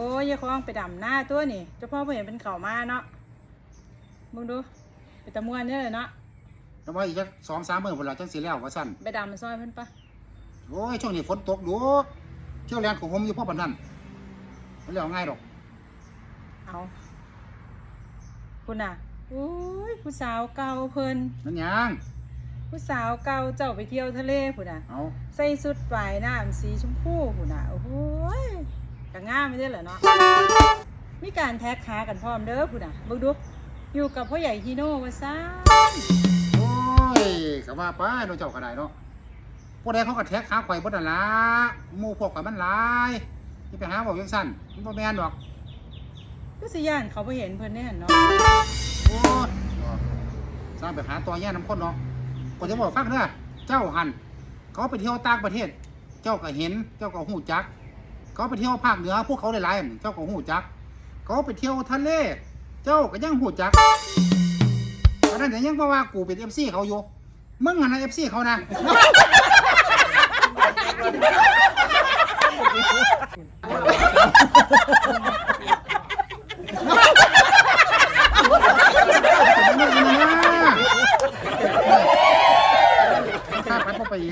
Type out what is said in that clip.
โอ้ยยายคองไปดำหน้าตัวนี่เจ้าพ่อเพิ่นเห็นเป็นเขามาเนาะมึงดูไปตะมวนเนี่ยเลยเนาะแล้วว่าอีกจักสองสามมื้อพุ่นล่ะจังสิแล้วว่าซั่นไปดำซอยเพิ่นปะโอ้ยช่วงนี้ฝนตกดูเที่ยวแลนของผมอยู่พ่อปานนั้นมันแล้วง่ายดอกเอาคุณน่ะโอ้ยผู้สาวเก่าเพิ่นนั่นหยังผู้สาวเก่าเจ้าไปเที่ยวทะเลพุ่นน่ะเอาใส่สุดปลายน้ำสีชมพูพุ่นน่ะโอ้โหย กะงามไม่ได้เหรอเนาะมีการแท็กหากันพร้อมเด้อพุ่นน่ะเบิ่งดูอยู่กับพ่อใหญ่ฮีโน่ว่าซ่าโอ้ยก็ว่าไปเนาะเจ้าก็ได้เนาะผู้ใดเขาก็แท็กหาข่อยบ่นั่นล่ะหมู่พวกข่อยมันหลายอย่าไปหาบอกจังซั่นมันบ่แม่นดอกก็สิย่านเขาไปเห็นเพิ่นได้หั่นเนาะโอ้ยสร้างไปหาตัวแย่น้ำข้นเนาะก็จะบอกฟังเด้อเจ้าหัน เขาไปเที่ยวต่างประเทศ เจ้าก็เห็น เจ้าก็หูจัก เขาไปเที่ยวภาคเหนือพวกเขาหลายๆเจ้าของหูจัก เขาไปเที่ยวทะเล เจ้าก็ยังหูจักตอนนั้นยังบอกว่ากูเป็นเอฟซีเขาอยู่มึงอะนะเอฟซีเขานะไปอี